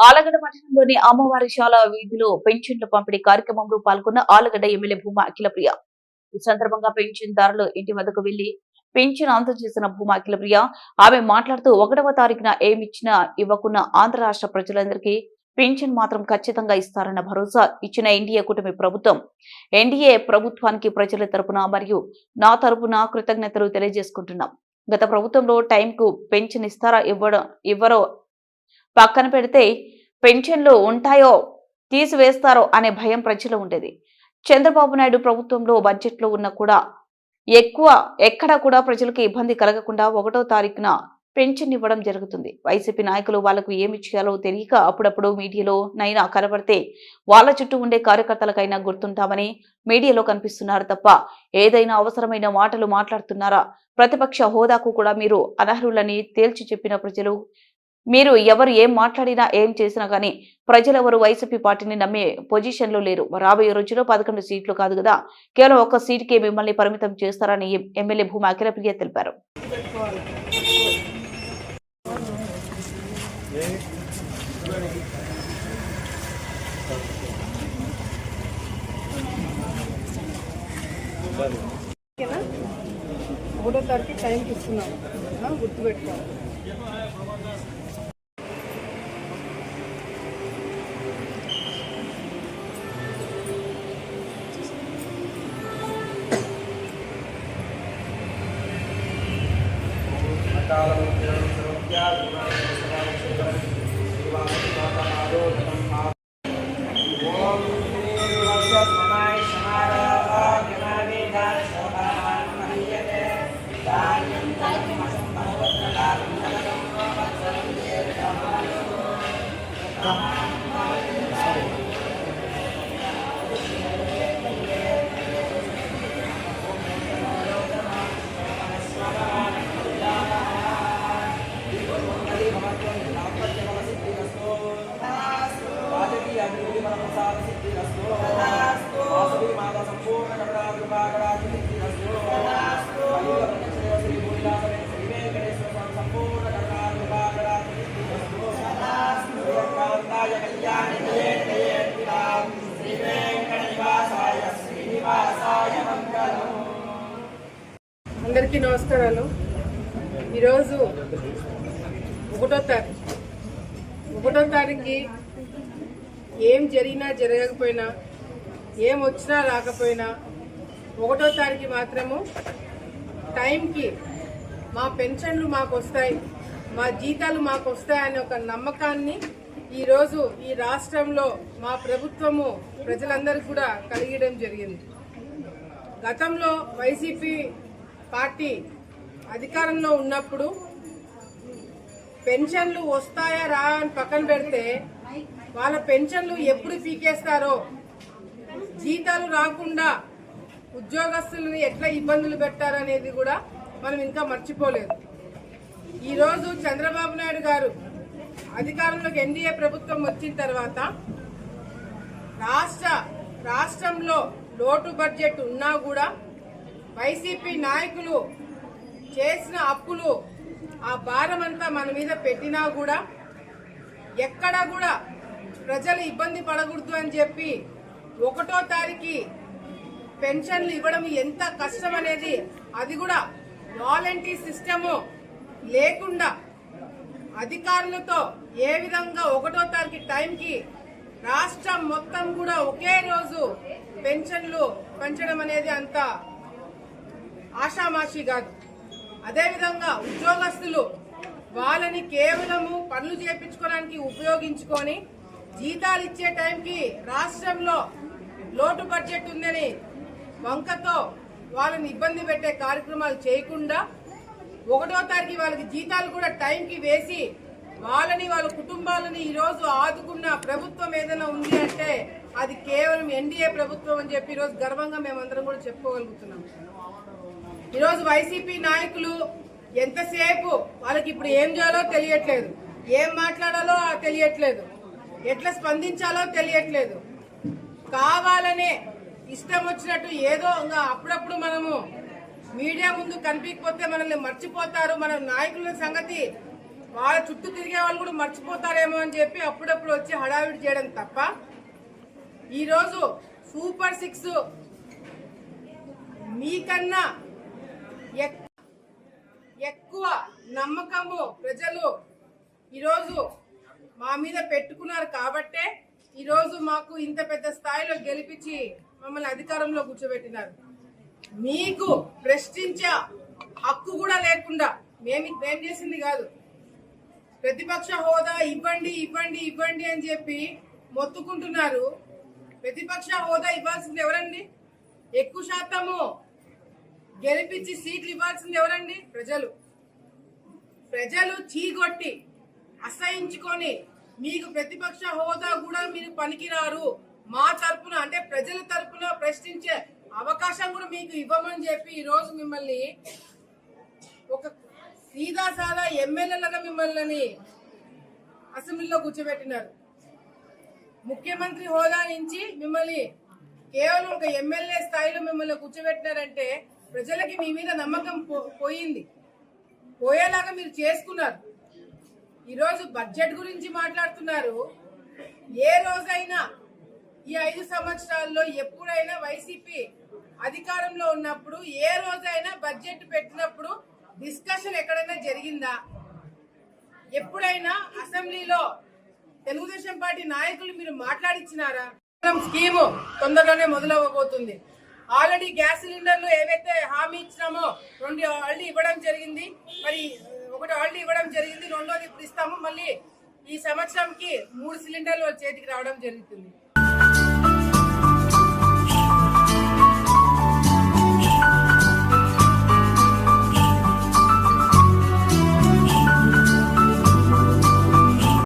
ఆలగడ్డ పట్టణంలోని అమ్మవారి శాల వీధిలో పెన్షన్ల పంపిణీ కార్యక్రమంలో పాల్గొన్న ఆలగడ్డ ఎమ్మెల్యే భూమా అఖిలప్రియ. ఈ సందర్భంగా పెన్షన్దారులు ఇంటి వద్దకు వెళ్ళి పెన్షన్ అందజేసిన భూమా అఖిలప్రియ ఆమె మాట్లాడుతూ ఒకటవ తారీఖున ఏమిచ్చినా ఇవ్వకున్న ఆంధ్ర రాష్ట్ర ప్రజలందరికీ పెన్షన్ మాత్రం ఖచ్చితంగా ఇస్తారన్న భరోసా ఇచ్చిన ఎన్డీఏ కూటమి ప్రభుత్వం. ఎన్డీఏ ప్రభుత్వానికి ప్రజల తరపున మరియు నా తరపున కృతజ్ఞతలు తెలియజేసుకుంటున్నాం. గత ప్రభుత్వంలో టైంకు పెన్షన్ ఇస్తారా ఇవ్వడం ఇవ్వరో పక్కన పెడితే పెన్షన్లు ఉంటాయో తీసివేస్తారో అనే భయం ప్రజలు ఉండేది. చంద్రబాబు నాయుడు ప్రభుత్వంలో బడ్జెట్లో ఉన్న కూడా ఎక్కువ ఎక్కడా కూడా ప్రజలకు ఇబ్బంది కలగకుండా ఒకటో తారీఖున పెన్షన్ ఇవ్వడం జరుగుతుంది. వైసీపీ నాయకులు వాళ్ళకు ఏమి చేయాలో తెలియక అప్పుడప్పుడు మీడియాలో నైనా కనబడితే వాళ్ళ చుట్టూ ఉండే కార్యకర్తలకైనా గుర్తుంటామని మీడియాలో కనిపిస్తున్నారు తప్ప ఏదైనా అవసరమైన మాటలు మాట్లాడుతున్నారా? ప్రతిపక్ష హోదాకు కూడా మీరు అనర్హులని తేల్చి చెప్పిన ప్రజలు మీరు ఎవరు ఏం మాట్లాడినా ఏం చేసినా కానీ ప్రజలెవరు వైసీపీ పార్టీని నమ్మే పొజిషన్లో లేరు. రాబోయే రోజుల్లో పదకొండు సీట్లు కాదు కదా. కేవలం ఒక్క సీటుకే మిమ్మల్ని పరిమితం చేస్తారని ఎమ్మెల్యే భూమా అఖిలప్రియ తెలిపారు. ఒకటో తారీఖు టైంకి ఇస్తున్నాం. గుర్తుపెట్టుకోవాలి గుర్తుపెట్టుకోవాలి అందరికీ నమస్కారాలు. ఈరోజు ఒకటో తారీఖు ఒకటో తారీఖుకి ఏం జరిగినా జరగకపోయినా ఏం వచ్చినా రాకపోయినా ఒకటో తారీఖు మాత్రము టైంకి మా పెన్షన్లు మాకు వస్తాయి మా జీతాలు మాకు వస్తాయనే ఒక నమ్మకాన్ని ఈరోజు ఈ రాష్ట్రంలో మా ప్రభుత్వము ప్రజలందరికీ కూడా కలిగడం జరిగింది. గతంలో వైసీపీ పార్టీ అధికారంలో ఉన్నప్పుడు పెన్షన్లు వస్తాయా రా అని పక్కన పెడితే వాళ్ళ పెన్షన్లు ఎప్పుడు పీకేస్తారో? జీతాలు రాకుండా ఉద్యోగస్తులను ఎట్లా ఇబ్బందులు పెట్టారనేది కూడా మనం ఇంకా మర్చిపోలేదు. ఈరోజు చంద్రబాబు నాయుడు గారు అధికారంలోకి ఎన్డీఏ ప్రభుత్వం వచ్చిన తర్వాత రాష్ట్ర రాష్ట్రంలో లోటు బడ్జెట్ ఉన్నా కూడా వైసీపీ నాయకులు చేసిన అప్పులు ఆ భారం అంతా మన మీద పెట్టినా కూడా ఎక్కడా కూడా ప్రజలు ఇబ్బంది పడకూడదు అని చెప్పి ఒకటో తారీఖు పెన్షన్లు ఇవ్వడం ఎంత కష్టం అనేది అది కూడా వాలంటీ సిస్టము లేకుండా అధికారులతో ఏ విధంగా ఒకటో తారీఖు టైంకి రాష్ట్రం మొత్తం కూడా ఒకే రోజు పెన్షన్లు పెంచడం అనేది అంత ఆషామాషి కాదు. అదేవిధంగా ఉద్యోగస్తులు వాళ్ళని కేవలము పనులు చేపించుకోవడానికి ఉపయోగించుకొని జీతాలు ఇచ్చే టైంకి రాష్ట్రంలో లోటు బడ్జెట్ ఉందని వంకతో వాళ్ళని ఇబ్బంది పెట్టే కార్యక్రమాలు చేయకుండా ఒకటో తారీఖు వాళ్ళకి జీతాలు కూడా టైంకి వేసి వాళ్ళని వాళ్ళ కుటుంబాలని ఈరోజు ఆదుకున్న ప్రభుత్వం ఏదైనా ఉంది అంటే అది కేవలం ఎన్డీఏ ప్రభుత్వం అని చెప్పి ఈరోజు గర్వంగా మేమందరం కూడా చెప్పుకోగలుగుతున్నాం. ఈరోజు వైసీపీ నాయకులు ఎంతసేపు వాళ్ళకి ఇప్పుడు ఏం చేయాలో తెలియట్లేదు. ఏం మాట్లాడాలో తెలియట్లేదు. ఎట్లా స్పందించాలో తెలియట్లేదు. కావాలనే ఇష్టం వచ్చినట్టు ఏదో ఇంకా అప్పుడప్పుడు మనము మీడియా ముందు కనిపించకపోతే మనల్ని మర్చిపోతారు. మన నాయకుల సంగతి వాళ్ళ చుట్టూ తిరిగే వాళ్ళు కూడా మర్చిపోతారేమో అని చెప్పి అప్పుడప్పుడు వచ్చి హడావిడి చేయడం తప్ప ఈరోజు సూపర్ సిక్స్ మీకన్నా ఎక్- ఎక్కువ నమ్మకము ప్రజలు ఈరోజు మా మీద పెట్టుకున్నారు కాబట్టే ఈరోజు మాకు ఇంత పెద్ద స్థాయిలో గెలిపించి మమ్మల్ని అధికారంలో కూర్చోబెట్టినారు. మీకు ప్రశ్నించే హక్కు కూడా లేకుండా మేము మేం చేసింది కాదు. ప్రతిపక్ష హోదా ఇవ్వండి ఇవ్వండి ఇవ్వండి అని చెప్పి మొత్తుకుంటున్నారు. ప్రతిపక్ష హోదా ఇవ్వాల్సింది ఎవరండి? ఎక్కువ శాతము గెలిపించి సీట్లు ఇవ్వాల్సింది ఎవరండి? ప్రజలు. ప్రజలు చీగొట్టి అసహించుకొని మీకు ప్రతిపక్ష హోదా కూడా మీరు పనికిరారు. మా తరపున అంటే ప్రజల తరపున ప్రశ్నించే అవకాశం కూడా మీకు ఇవ్వమని చెప్పి ఈ రోజు మిమ్మల్ని ఒక సీదా సాదా ఎమ్మెల్యేలుగా మిమ్మల్ని అసెంబ్లీలో కూర్చోబెట్టినారు. ముఖ్యమంత్రి హోదా నుంచి మిమ్మల్ని కేవలం ఒక ఎమ్మెల్యే స్థాయిలో మిమ్మల్ని కూర్చోబెట్టినారంటే ప్రజలకి మీ మీద నమ్మకం పోయింది. పోయేలాగా మీరు చేసుకున్నారు. ఈరోజు బడ్జెట్ గురించి మాట్లాడుతున్నారు. ఏ రోజైనా ఈ ఐదు సంవత్సరాల్లో ఎప్పుడైనా వైసీపీ అధికారంలో ఉన్నప్పుడు ఏ రోజైనా బడ్జెట్ పెట్టినప్పుడు డిస్కషన్ ఎక్కడైనా జరిగిందా? ఎప్పుడైనా అసెంబ్లీలో తెలుగుదేశం పార్టీ నాయకులు మీరు మాట్లాడిచ్చినారా? స్కీము తొందరలోనే మొదలవ్వబోతుంది. ఆల్రెడీ గ్యాస్ సిలిండర్లు ఏవైతే హామీ ఇచ్చినామో రెండు ఆల్రెడీ ఇవ్వడం జరిగింది. మరి ఒకటి ఆల్రెడీ ఇవ్వడం జరిగింది రెండోది ఇప్పుడు ఇస్తాము. మళ్ళీ ఈ సంవత్సరంకి మూడు సిలిండర్లు చేతికి రావడం జరుగుతుంది.